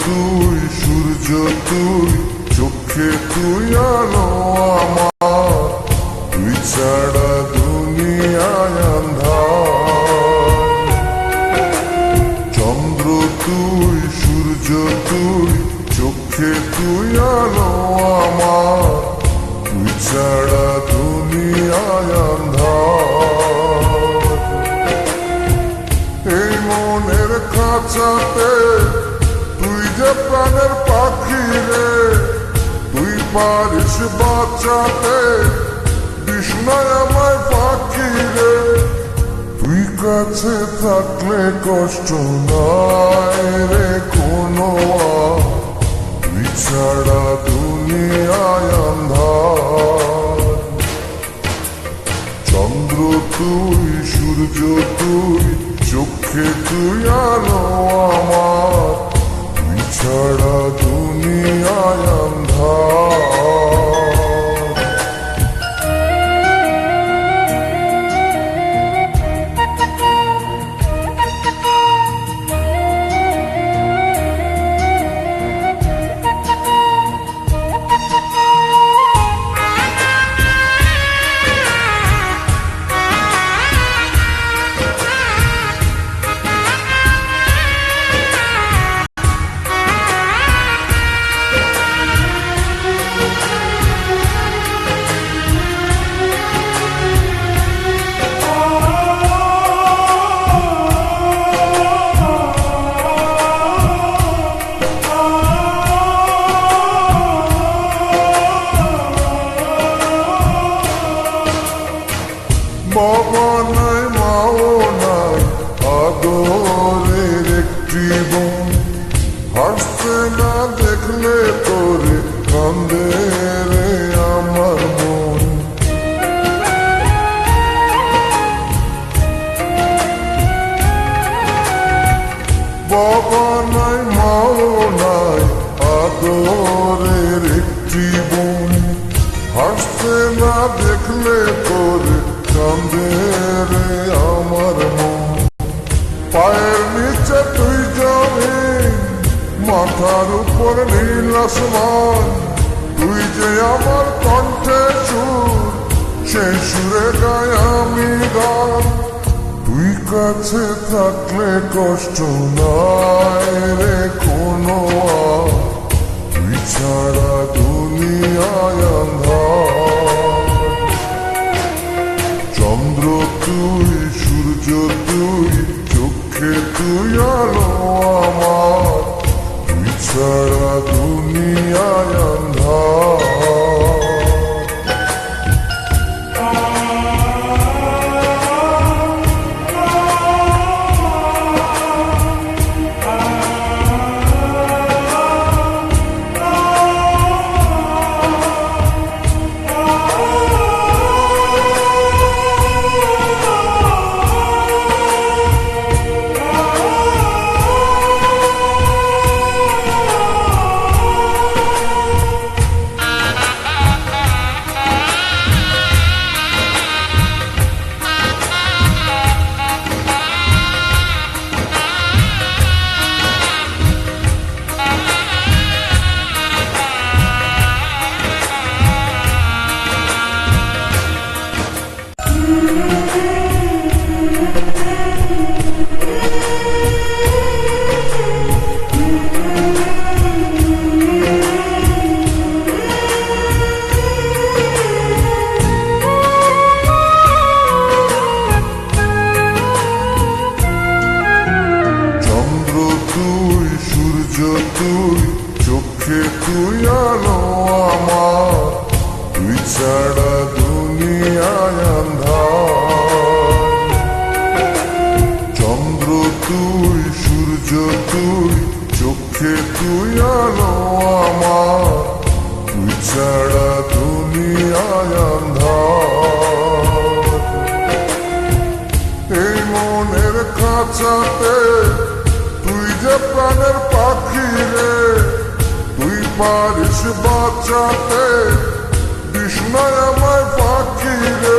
তুই সূর্য তুই চোখে তুই খাঁচাতে তুই যে প্রাণের পাখি রে, তুই পারিস বাঁচাতে বিষ্ণায় আমায় পাখি রে তুই কাছে থাকলে কষ্ট নাই রে কোনো আর। তুই ছাড়া দুনিয়ায় আন্ধার চন্দ্র তুই, সূর্য তুই, চোখে তুই আলো আদরের একটি বোন। হাসতে না দেখলে তোরে কান্দে রে আমার মন। পায়ের নিচে তুই জমি মাথার উপর নীল আসমান। তুই যে আমার কণ্ঠে সুর সেই সুরে গায় আমি গান। তুই কাছে থাকলে কষ্ট নাই রে কোনো তুই চোখে তুই আলো আমার। তুই ছাড়া দুনিয়ায় চন্দ্র তুই, সূর্য তুই, চোখে তুই আলো আমার। তুই ছাড়া তুই পারিস বাঁচাতে বিষ্ণয় আমায় পাখি রে